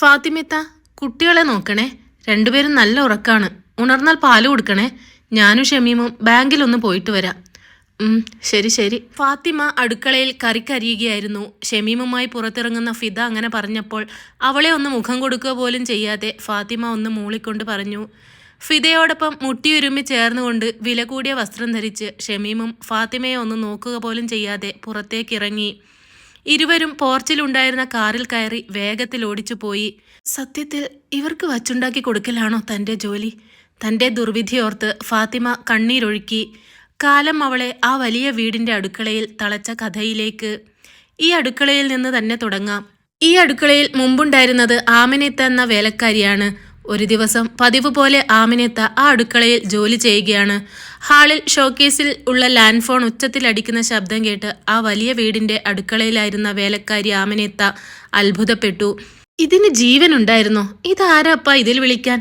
ഫാത്തിമെത്ത കുട്ടികളെ നോക്കണേ. രണ്ടുപേരും നല്ല ഉറക്കാണ്. ഉണർന്നാൽ പാൽ കൊടുക്കണേ. ഞാനും ഷമീമും ബാങ്കിലൊന്ന് പോയിട്ട് വരാം. ശരി ശരി. ഫാത്തിമ അടുക്കളയിൽ കറിക്കരിയുകയായിരുന്നു. ഷമീമുമായി പുറത്തിറങ്ങുന്ന ഫിദ അങ്ങനെ പറഞ്ഞപ്പോൾ അവളെ ഒന്ന് മുഖം കൊടുക്കുക പോലും ചെയ്യാതെ ഫാത്തിമ ഒന്ന് മൂളിക്കൊണ്ട് പറഞ്ഞു ഫിദയോടൊപ്പം മുട്ടിയുരുമ്മി ചേർന്നുകൊണ്ട് വില കൂടിയ വസ്ത്രം ധരിച്ച് ഷമീമും ഫാത്തിമയെ ഒന്ന് നോക്കുക പോലും ചെയ്യാതെ പുറത്തേക്കിറങ്ങി. ഇരുവരും പോർച്ചിലുണ്ടായിരുന്ന കാറിൽ കയറി വേഗത്തിൽ ഓടിച്ചു പോയി സത്യത്തിൽ ഇവർക്ക് വച്ചുണ്ടാക്കി കൊടുക്കലാണോ തന്റെ ജോലി? തന്റെ ദുർവിധിയോർത്ത് ഫാത്തിമ കണ്ണീരൊഴുക്കി. കാലം അവളെ ആ വലിയ വീടിന്റെ അടുക്കളയിൽ തളച്ച കഥയിലേക്ക്. ഈ അടുക്കളയിൽ നിന്ന് തന്നെ തുടങ്ങാം. ഈ അടുക്കളയിൽ മുമ്പുണ്ടായിരുന്നത് ആമിനെത്ത എന്ന വേലക്കാരിയാണ്. ഒരു ദിവസം പതിവ് പോലെ ആമിനെത്ത ആ അടുക്കളയിൽ ജോലി ചെയ്യുകയാണ്. ഹാളിൽ ഷോക്കേസിൽ ഉള്ള ലാൻഡ് ഫോൺ ഉച്ചത്തിൽ അടിക്കുന്ന ശബ്ദം കേട്ട് ആ വലിയ വീടിന്റെ അടുക്കളയിലായിരുന്ന വേലക്കാരി ആമനേത്ത അത്ഭുതപ്പെട്ടു. ഇതിന് ജീവനുണ്ടായിരുന്നോ ഇതാരപ്പ ഇതിൽ വിളിക്കാൻ?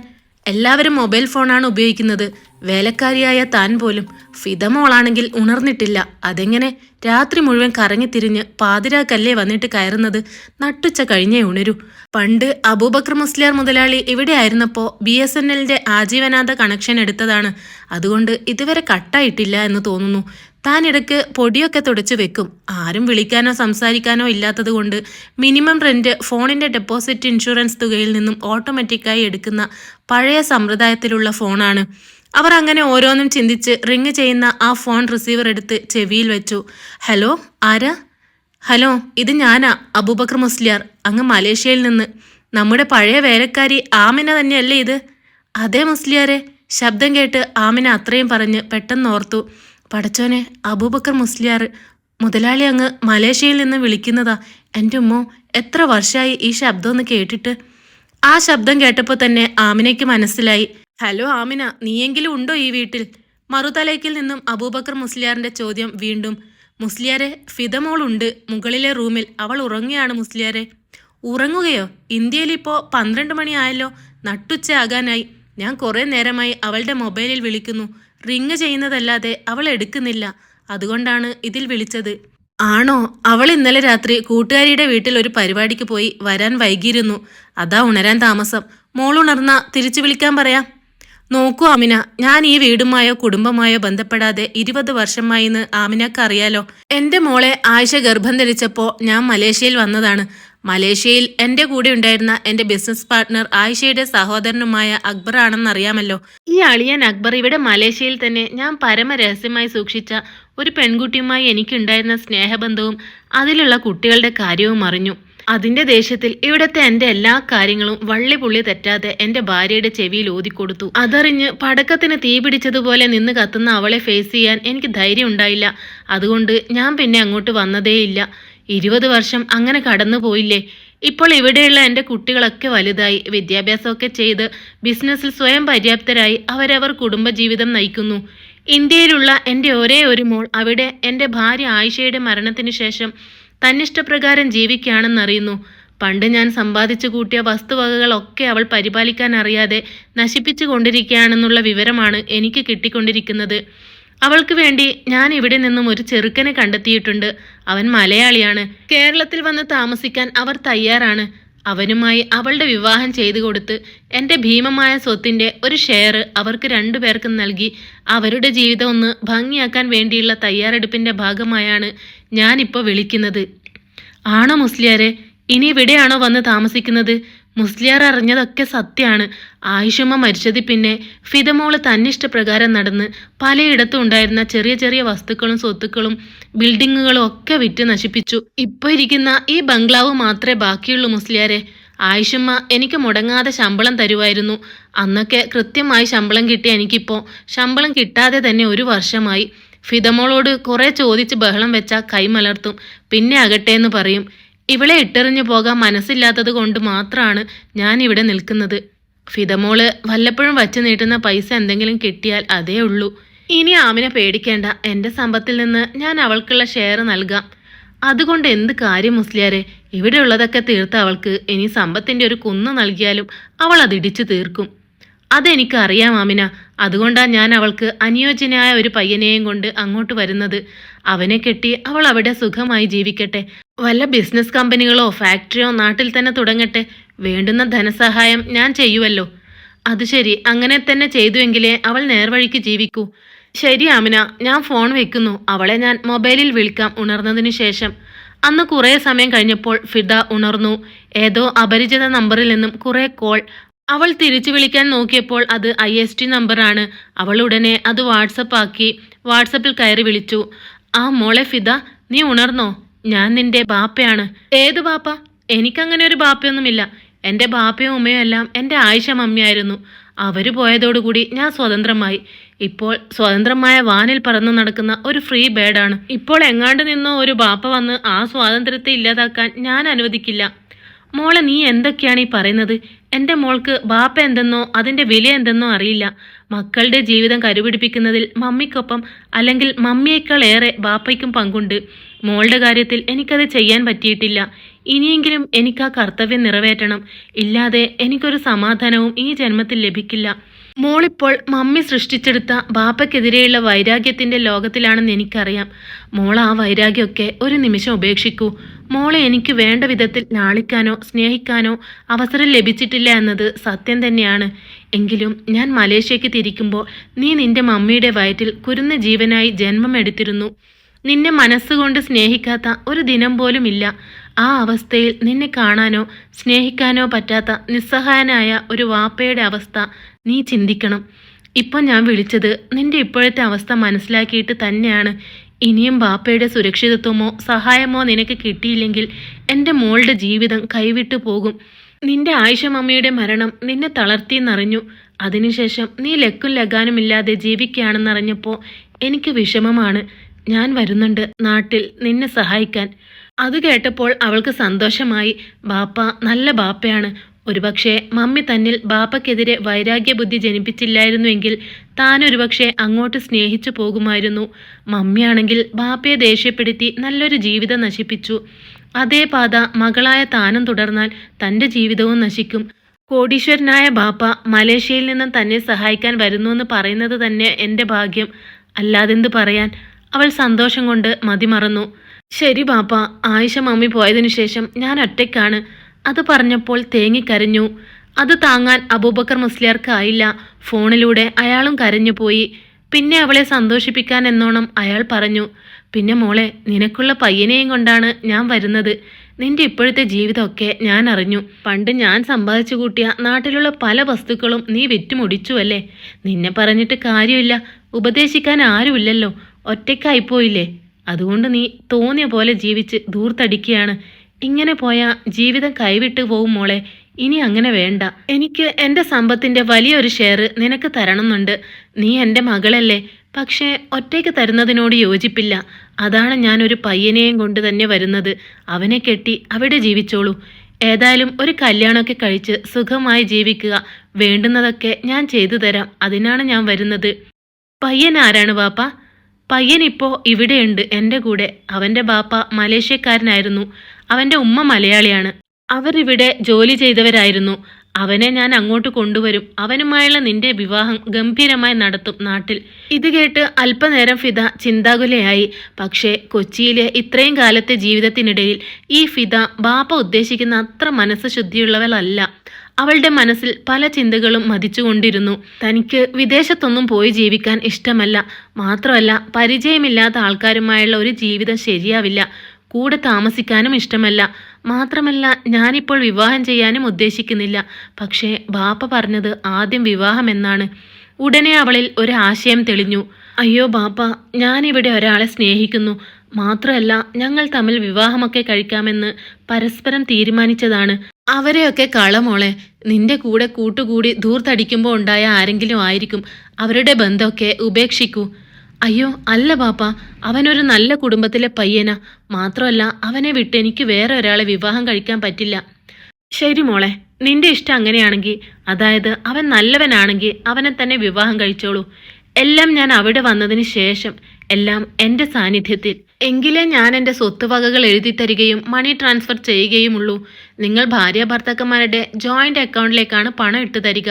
എല്ലാവരും മൊബൈൽ ഫോണാണ് ഉപയോഗിക്കുന്നത്. വേലക്കാരിയായ താൻ പോലും ഫിതമോളാണെങ്കിൽ ഉണർന്നിട്ടില്ല. അതെങ്ങനെ? രാത്രി മുഴുവൻ കറങ്ങിത്തിരിഞ്ഞ് പാതിരാക്കല്ലേ വന്നിട്ട് കയറുന്നത്? നട്ടുച്ച കഴിഞ്ഞേ ഉണരൂ. പണ്ട് അബൂബക്കർ മുസ്ലിയാർ മുതലാളി ഇവിടെ ആയിരുന്നപ്പോൾ ബി എസ് എൻ എല്ലിന്റെ ആജീവനാന്ത കണക്ഷൻ എടുത്തതാണ്. അതുകൊണ്ട് ഇതുവരെ കട്ടായിട്ടില്ല എന്ന് തോന്നുന്നു. താൻ ഇടയ്ക്ക് പൊടിയൊക്കെ തുടച്ചു വെക്കും. ആരും വിളിക്കാനോ സംസാരിക്കാനോ ഇല്ലാത്തത് കൊണ്ട് മിനിമം റെന്റ് ഫോണിന്റെ ഡെപ്പോസിറ്റ് ഇൻഷുറൻസ് തുകയിൽ നിന്നും ഓട്ടോമാറ്റിക്കായി എടുക്കുന്ന പഴയ സമ്പ്രദായത്തിലുള്ള ഫോണാണ്. അവർ അങ്ങനെ ഓരോന്നും ചിന്തിച്ച് റിങ് ചെയ്യുന്ന ആ ഫോൺ റിസീവർ എടുത്ത് ചെവിയിൽ വെച്ചു. ഹലോ ആരാ? ഹലോ ഇത് ഞാനാ അബൂബക്കർ മുസ്ലിയാർ അങ്ങ് മലേഷ്യയിൽ നിന്ന്. നമ്മുടെ പഴയ വേലക്കാരി ആമിന തന്നെയല്ലേ ഇത്? അതേ മുസ്ലിയാരെ. ശബ്ദം കേട്ട് ആമിന അത്രയും പറഞ്ഞ് പെട്ടെന്ന് ഓർത്തു പടച്ചോനെ അബൂബക്കർ മുസ്ലിയാർ മുതലാളി അങ്ങ് മലേഷ്യയിൽ നിന്ന് വിളിക്കുന്നതാ. എന്റെ ഉമ്മോ എത്ര വർഷമായി ഈ ശബ്ദം ഒന്ന് കേട്ടിട്ട്? ആ ശബ്ദം കേട്ടപ്പോൾ തന്നെ ആമിനയ്ക്ക് മനസ്സിലായി ഹലോ ആമിന നീയെങ്കിലും ഉണ്ടോ ഈ വീട്ടിൽ? മറുതലയ്ക്കിൽ നിന്നും അബൂബക്കർ മുസ്ലിയാറിന്റെ ചോദ്യം വീണ്ടും മുസ്ലിയാരെ ഫിതമോളുണ്ട് മുകളിലെ റൂമിൽ. അവൾ ഉറങ്ങുകയാണ് മുസ്ലിയാരെ. ഉറങ്ങുകയോ? ഇന്ത്യയിൽ ഇപ്പോൾ പന്ത്രണ്ട് മണിയായല്ലോ. നട്ടുച്ചയാകാനായി. ഞാൻ കുറേ നേരമായി അവളുടെ മൊബൈലിൽ വിളിക്കുന്നു. റിങ് ചെയ്യുന്നതല്ലാതെ അവൾ എടുക്കുന്നില്ല. അതുകൊണ്ടാണ് ഇതിൽ വിളിച്ചത്. ആണോ? അവൾ ഇന്നലെ രാത്രി കൂട്ടുകാരിയുടെ വീട്ടിൽ ഒരു പരിപാടിക്ക് പോയി വരാൻ വൈകിയിരുന്നു. അതാ ഉണരാൻ താമസം. മോളുണർന്ന തിരിച്ചു വിളിക്കാൻ പറയാം. നോക്കൂ ആമിന ഞാൻ ഈ വീടുമായോ കുടുംബമായോ ബന്ധപ്പെടാതെ ഇരുപത് വർഷമായി എന്ന് ആമിനക്ക് അറിയാലോ എന്റെ മോളെ ആയിഷ ഗർഭം ധരിച്ചപ്പോൾ ഞാൻ മലേഷ്യയിൽ വന്നതാണ്. മലേഷ്യയിൽ എന്റെ കൂടെ ഉണ്ടായിരുന്ന എന്റെ ബിസിനസ് പാർട്ട്ണർ ആയിഷയുടെ സഹോദരനുമായ അക്ബർ ആണെന്നറിയാമല്ലോ. ഈ അളിയൻ അക്ബർ ഇവിടെ മലേഷ്യയിൽ തന്നെ ഞാൻ പരമരഹസ്യമായി സൂക്ഷിച്ച ഒരു പെൺകുട്ടിയുമായി എനിക്കുണ്ടായിരുന്ന സ്നേഹബന്ധവും അതിലുള്ള കുട്ടികളുടെ കാര്യവും അറിഞ്ഞു. അതിന്റെ ദേഷ്യത്തിൽ ഇവിടത്തെ എന്റെ എല്ലാ കാര്യങ്ങളും വള്ളി പുള്ളി തെറ്റാതെ എന്റെ ഭാര്യയുടെ ചെവിയിൽ ഓതിക്കൊടുത്തു അതറിഞ്ഞ് പടക്കത്തിന് തീ പിടിച്ചതുപോലെ നിന്ന് കത്തുന്ന അവളെ ഫേസ് ചെയ്യാൻ എനിക്ക് ധൈര്യം ഉണ്ടായില്ല. അതുകൊണ്ട് ഞാൻ പിന്നെ അങ്ങോട്ട് വന്നതേയില്ല. ഇരുപത് വർഷം അങ്ങനെ കടന്നുപോയില്ലേ ഇപ്പോൾ ഇവിടെയുള്ള എന്റെ കുട്ടികളൊക്കെ വലുതായി വിദ്യാഭ്യാസമൊക്കെ ചെയ്ത് ബിസിനസ്സിൽ സ്വയം പര്യാപ്തരായി അവരവർ കുടുംബജീവിതം നയിക്കുന്നു. ഇന്ത്യയിലുള്ള എന്റെ ഒരേ ഒരു മോൾ അവിടെ എന്റെ ഭാര്യ ആയിഷയുടെ മരണത്തിന് ശേഷം തന്നിഷ്ടപ്രകാരം ജീവിക്കുകയാണെന്നറിയുന്നു. പണ്ട് ഞാൻ സമ്പാദിച്ചു കൂട്ടിയ വസ്തുവകകളൊക്കെ അവൾ പരിപാലിക്കാൻ അറിയാതെ നശിപ്പിച്ചു കൊണ്ടിരിക്കുകയാണെന്നുള്ള വിവരമാണ് എനിക്ക് കിട്ടിക്കൊണ്ടിരിക്കുന്നത്. അവൾക്ക് വേണ്ടി ഞാൻ ഇവിടെ നിന്നും ഒരു ചെറുക്കനെ കണ്ടെത്തിയിട്ടുണ്ട്. അവൻ മലയാളിയാണ്. കേരളത്തിൽ വന്ന് താമസിക്കാൻ അവർ തയ്യാറാണ്. അവനുമായി അവളുടെ വിവാഹം ചെയ്തു കൊടുത്ത് എന്റെ ഭീമമായ സ്വത്തിന്റെ ഒരു ഷെയർ അവർക്ക് രണ്ടു രണ്ടുപേർക്കും നൽകി. അവരുടെ ജീവിതം ഒന്ന് ഭംഗിയാക്കാൻ വേണ്ടിയുള്ള തയ്യാറെടുപ്പിന്റെ ഭാഗമായാണ് ഞാനിപ്പോൾ വിളിക്കുന്നത്. ആണോ മുസ്ലിയാരെ? ഇനി ഇവിടെയാണോ വന്ന് താമസിക്കുന്നത്? മുസ്ലിയാർ അറിഞ്ഞതൊക്കെ സത്യമാണ് ആയിഷമ്മ മരിച്ചതിൽ പിന്നെ ഫിതമോൾ തന്നിഷ്ടപ്രകാരം നടന്ന് പലയിടത്തും ഉണ്ടായിരുന്ന ചെറിയ ചെറിയ വസ്തുക്കളും സ്വത്തുക്കളും ബിൽഡിങ്ങുകളും ഒക്കെ വിറ്റ് നശിപ്പിച്ചു. ഇപ്പൊ ഇരിക്കുന്ന ഈ ബംഗ്ലാവ് മാത്രമേ ബാക്കിയുള്ളൂ മുസ്ലിയാരെ. ആയിഷമ്മ എനിക്ക് മുടങ്ങാതെ ശമ്പളം തരുമായിരുന്നു അന്നൊക്കെ കൃത്യമായി ശമ്പളം കിട്ടിയ എനിക്കിപ്പോൾ ശമ്പളം കിട്ടാതെ തന്നെ ഒരു വർഷമായി. ഫിതമോളോട് കുറെ ചോദിച്ച് ബഹളം വെച്ചാൽ കൈമലർത്തും. പിന്നെ അകട്ടെ എന്ന് പറയും. ഇവളെ ഇട്ടെറിഞ്ഞു പോകാൻ മനസ്സില്ലാത്തത് കൊണ്ട് മാത്രമാണ് ഞാൻ ഇവിടെ നിൽക്കുന്നത്. ഫിതമോൾ വല്ലപ്പോഴും വച്ചു നീട്ടുന്ന പൈസ എന്തെങ്കിലും കിട്ടിയാൽ അതേ ഉള്ളൂ. ഇനി ആമിനെ പേടിക്കേണ്ട. എന്റെ സമ്പത്തിൽ നിന്ന് ഞാൻ അവൾക്കുള്ള ഷെയർ നൽകാം. അതുകൊണ്ട് എന്ത് കാര്യം മുസ്ലിയാരെ? ഇവിടെ ഉള്ളതൊക്കെ തീർത്ത അവൾക്ക്. ഇനി സമ്പത്തിന്റെ ഒരു കുന്ന് നൽകിയാലും അവൾ അത് ഇടിച്ചു തീർക്കും. അതെനിക്ക് അറിയാം ആമിന. അതുകൊണ്ടാണ് ഞാൻ അവൾക്ക് അനുയോജ്യനായ ഒരു പയ്യനെയും കൊണ്ട് അങ്ങോട്ട് വരുന്നത്. അവനെ കെട്ടി അവൾ അവിടെ സുഖമായി ജീവിക്കട്ടെ. വല്ല ബിസിനസ് കമ്പനികളോ ഫാക്ടറിയോ നാട്ടിൽ തന്നെ തുടങ്ങട്ടെ. വേണ്ടുന്ന ധനസഹായം ഞാൻ ചെയ്യുമല്ലോ അത് ശരി അങ്ങനെ തന്നെ ചെയ്തുവെങ്കിലേ അവൾ നേർവഴിക്ക് ജീവിക്കൂ. ശരി ആമിന ഞാൻ ഫോൺ വെക്കുന്നു. അവളെ ഞാൻ മൊബൈലിൽ വിളിക്കാം ഉണർന്നതിനു ശേഷം. അന്ന് കുറേ സമയം കഴിഞ്ഞപ്പോൾ ഫിദ ഉണർന്നു. ഏതോ അപരിചിത നമ്പറിൽ നിന്നും കുറേ കോൾ അവൾ തിരിച്ചു വിളിക്കാൻ നോക്കിയപ്പോൾ അത് ഐ എസ് ടി നമ്പറാണ് അവൾ ഉടനെ അത് വാട്സപ്പ് ആക്കി വാട്സപ്പിൽ കയറി വിളിച്ചു. ആ മോളെ ഫിദ നീ ഉണർന്നോ? ഞാൻ നിന്റെ ബാപ്പയാണ്. ഏത് ബാപ്പ? എനിക്കങ്ങനെ ഒരു ബാപ്പയൊന്നുമില്ല. എന്റെ ബാപ്പയും ഉമ്മയും എല്ലാം എന്റെ ആയിഷ മമ്മിയായിരുന്നു. അവർ പോയതോടുകൂടി ഞാൻ സ്വതന്ത്രമായി. ഇപ്പോൾ സ്വതന്ത്രമായ വാനിൽ പറന്നു നടക്കുന്ന ഒരു ഫ്രീ ബേഡാണ്. ഇപ്പോൾ എങ്ങാണ്ട് നിന്നോ ഒരു ബാപ്പ വന്ന് ആ സ്വാതന്ത്ര്യത്തെ ഇല്ലാതാക്കാൻ ഞാൻ അനുവദിക്കില്ല. മോളെ നീ എന്തൊക്കെയാണ് ഈ പറയുന്നത്? എന്റെ മോൾക്ക് ബാപ്പ എന്തെന്നോ അതിന്റെ വില എന്തെന്നോ അറിയില്ല. മക്കളുടെ ജീവിതം കരുപിടിപ്പിക്കുന്നതിൽ മമ്മിക്കൊപ്പം അല്ലെങ്കിൽ മമ്മിയേക്കാൾ ഏറെ ബാപ്പയ്ക്കും പങ്കുണ്ട്. മോളുടെ കാര്യത്തിൽ എനിക്കത് ചെയ്യാൻ പറ്റിയിട്ടില്ല. ഇനിയെങ്കിലും എനിക്ക് ആ കർത്തവ്യം നിറവേറ്റണം. ഇല്ലാതെ എനിക്കൊരു സമാധാനവും ഈ ജന്മത്തിൽ ലഭിക്കില്ല. മോളിപ്പോൾ മമ്മി സൃഷ്ടിച്ചെടുത്ത ബാപ്പയ്ക്കെതിരെയുള്ള വൈരാഗ്യത്തിന്റെ ലോകത്തിലാണെന്ന് എനിക്കറിയാം. മോൾ ആ വൈരാഗ്യമൊക്കെ ഒരു നിമിഷം ഉപേക്ഷിക്കൂ. മോളെ എനിക്ക് വേണ്ട വിധത്തിൽ ലാളിക്കാനോ സ്നേഹിക്കാനോ അവസരം ലഭിച്ചിട്ടില്ല എന്നത് സത്യം തന്നെയാണ്. എങ്കിലും ഞാൻ മലേഷ്യയ്ക്ക് തിരിക്കുമ്പോൾ നീ നിന്റെ മമ്മിയുടെ വയറ്റിൽ കുരുന്ന ജീവനായി ജന്മമെടുത്തിരുന്നു നിന്നെ മനസ്സുകൊണ്ട് സ്നേഹിക്കാത്ത ഒരു ദിനം പോലും ഇല്ല. ആ അവസ്ഥയിൽ നിന്നെ കാണാനോ സ്നേഹിക്കാനോ പറ്റാത്ത നിസ്സഹായനായ ഒരു വാപ്പയുടെ അവസ്ഥ നീ ചിന്തിക്കണം. ഇപ്പം ഞാൻ വിളിച്ചത് നിന്റെ ഇപ്പോഴത്തെ അവസ്ഥ മനസ്സിലാക്കിയിട്ട് തന്നെയാണ്. ഇനിയും ബാപ്പയുടെ സുരക്ഷിതത്വമോ സഹായമോ നിനക്ക് കിട്ടിയില്ലെങ്കിൽ എന്റെ മോളുടെ ജീവിതം കൈവിട്ടു പോകും. നിന്റെ ആയിഷ മമ്മിയുടെ മരണം നിന്നെ തളർത്തിയെന്നറിഞ്ഞു. അതിനുശേഷം നീ ലക്കും ലഗാനുമില്ലാതെ ജീവിക്കുകയാണെന്നറിഞ്ഞപ്പോൾ എനിക്ക് വിഷമമാണ്. ഞാൻ വരുന്നുണ്ട് നാട്ടിൽ നിന്നെ സഹായിക്കാൻ. അത് കേട്ടപ്പോൾ അവൾക്ക് സന്തോഷമായി. ബാപ്പ നല്ല ബാപ്പയാണ്. ഒരുപക്ഷെ മമ്മി തന്നിൽ ബാപ്പയ്ക്കെതിരെ വൈരാഗ്യബുദ്ധി ജനിപ്പിച്ചില്ലായിരുന്നുവെങ്കിൽ താൻ ഒരുപക്ഷെ അങ്ങോട്ട് സ്നേഹിച്ചു പോകുമായിരുന്നു. മമ്മിയാണെങ്കിൽ ബാപ്പയെ ദേഷ്യപ്പെടുത്തി നല്ലൊരു ജീവിതം നശിപ്പിച്ചു. അതേ പാത മകളായ താനും തുടർന്നാൽ തന്റെ ജീവിതവും നശിക്കും. കോടീശ്വരനായ ബാപ്പ മലേഷ്യയിൽ നിന്നും തന്നെ സഹായിക്കാൻ വരുന്നു എന്ന് പറയുന്നത് തന്നെ എന്റെ ഭാഗ്യം. അല്ലാതെന്ത് പറയാൻ? അവൾ സന്തോഷം കൊണ്ട് മതിമറന്നു. ശരി ബാപ്പ ആയിഷ മമ്മി പോയതിനു ശേഷം ഞാൻ ഒറ്റയ്ക്കാണ്. അത് പറഞ്ഞപ്പോൾ തേങ്ങിക്കരഞ്ഞു അത് താങ്ങാൻ അബൂബക്കർ മുസ്ലിയാർക്കായില്ല. ഫോണിലൂടെ അയാളും കരഞ്ഞു പോയി. പിന്നെ അവളെ സന്തോഷിപ്പിക്കാൻ എന്നോണം അയാൾ പറഞ്ഞു പിന്നെ മോളെ നിനക്കുള്ള പയ്യനെയും കൊണ്ടാണ് ഞാൻ വരുന്നത്. നിന്റെ ഇപ്പോഴത്തെ ജീവിതമൊക്കെ ഞാൻ അറിഞ്ഞു. പണ്ട് ഞാൻ സമ്പാദിച്ചു കൂട്ടിയ നാട്ടിലുള്ള പല വസ്തുക്കളും നീ വിറ്റുമുടിച്ചു അല്ലേ? നിന്നെ പറഞ്ഞിട്ട് കാര്യമില്ല. ഉപദേശിക്കാൻ ആരുമില്ലല്ലോ. ഒറ്റയ്ക്കായിപ്പോയില്ലേ? അതുകൊണ്ട് നീ തോന്നിയ പോലെ ജീവിച്ച് ദൂർത്തടിക്കുകയാണ്. ഇങ്ങനെ പോയാൽ ജീവിതം കൈവിട്ടു പോവും മോളെ. ഇനി അങ്ങനെ വേണ്ട. എനിക്ക് എന്റെ സമ്പത്തിന്റെ വലിയൊരു ഷെയർ നിനക്ക് തരണമെന്നുണ്ട്. നീ എന്റെ മകളല്ലേ. പക്ഷേ ഒറ്റയ്ക്ക് തരുന്നതിനോട് യോജിപ്പില്ല. അതാണ് ഞാനൊരു പയ്യനെയും കൊണ്ട് തന്നെ വരുന്നത്. അവനെ കെട്ടി അവിടെ ജീവിച്ചോളൂ. ഏതായാലും ഒരു കല്യാണമൊക്കെ കഴിച്ച് സുഖമായി ജീവിക്കുക. വേണ്ടുന്നതൊക്കെ ഞാൻ ചെയ്തു തരാം. അതിനാണ് ഞാൻ വരുന്നത്. പയ്യൻ ആരാണ് ബാപ്പ? പയ്യൻ ഇപ്പോൾ ഇവിടെയുണ്ട്. എന്റെ കൂടെ. അവന്റെ ബാപ്പ മലേഷ്യക്കാരനായിരുന്നു. അവന്റെ ഉമ്മ മലയാളിയാണ്. അവരിവിടെ ജോലി ചെയ്തവരായിരുന്നു. അവനെ ഞാൻ അങ്ങോട്ട് കൊണ്ടുവരും. അവനുമായുള്ള നിന്റെ വിവാഹം ഗംഭീരമായി നടത്തും നാട്ടിൽ. ഇത് കേട്ട് അല്പനേരം ഫിദ ചിന്താകുലയായി. പക്ഷേ കൊച്ചിയിലെ ഇത്രയും കാലത്തെ ജീവിതത്തിനിടയിൽ ഈ ഫിദ ബാപ്പ ഉദ്ദേശിക്കുന്ന അത്ര മനസ്സ് ശുദ്ധിയുള്ളവളല്ല അവളുടെ മനസ്സിൽ പല ചിന്തകളും മതിച്ചുകൊണ്ടിരുന്നു. തനിക്ക് വിദേശത്തൊന്നും പോയി ജീവിക്കാൻ ഇഷ്ടമല്ല. മാത്രമല്ല പരിചയമില്ലാത്ത ആൾക്കാരുമായുള്ള ഒരു ജീവിതം ശരിയാവില്ല. കൂടെ താമസിക്കാനും ഇഷ്ടമല്ല. മാത്രമല്ല ഞാനിപ്പോൾ വിവാഹം ചെയ്യാനും ഉദ്ദേശിക്കുന്നില്ല. പക്ഷേ ബാപ്പ പറഞ്ഞത് ആദ്യം വിവാഹം എന്നാണ്. ഉടനെ അവളിൽ ഒരാശയം തെളിഞ്ഞു. അയ്യോ ബാപ്പ ഞാനിവിടെ ഒരാളെ സ്നേഹിക്കുന്നു. മാത്രമല്ല ഞങ്ങൾ തമ്മിൽ വിവാഹമൊക്കെ കഴിക്കാമെന്ന് പരസ്പരം തീരുമാനിച്ചതാണ്. അവരെയൊക്കെ കളമോളെ നിന്റെ കൂടെ കൂട്ടുകൂടി ധൂർത്തടിക്കുമ്പോൾ ഉണ്ടായ ആരെങ്കിലും ആയിരിക്കും. അവരുടെ ബന്ധമൊക്കെ ഉപേക്ഷിക്കൂ. അയ്യോ അല്ല പാപ്പ അവനൊരു നല്ല കുടുംബത്തിലെ പയ്യനാ. മാത്രമല്ല അവനെ വിട്ട് എനിക്ക് വേറെ ഒരാളെ വിവാഹം കഴിക്കാൻ പറ്റില്ല. ശരി മോളെ നിന്റെ ഇഷ്ടം അങ്ങനെയാണെങ്കിൽ അതായത് അവൻ നല്ലവനാണെങ്കിൽ അവനെ തന്നെ വിവാഹം കഴിച്ചോളൂ. എല്ലാം ഞാൻ അവിടെ വന്നതിന് ശേഷം എല്ലാം എന്റെ സാന്നിധ്യത്തിൽ. എങ്കിലേ ഞാൻ എന്റെ സ്വത്തുവകകൾ എഴുതി തരികയും മണി ട്രാൻസ്ഫർ ചെയ്യുകയുമുള്ളൂ. നിങ്ങൾ ഭാര്യ ഭർത്താക്കന്മാരുടെ ജോയിന്റ് അക്കൗണ്ടിലേക്കാണ് പണം ഇട്ടു തരിക.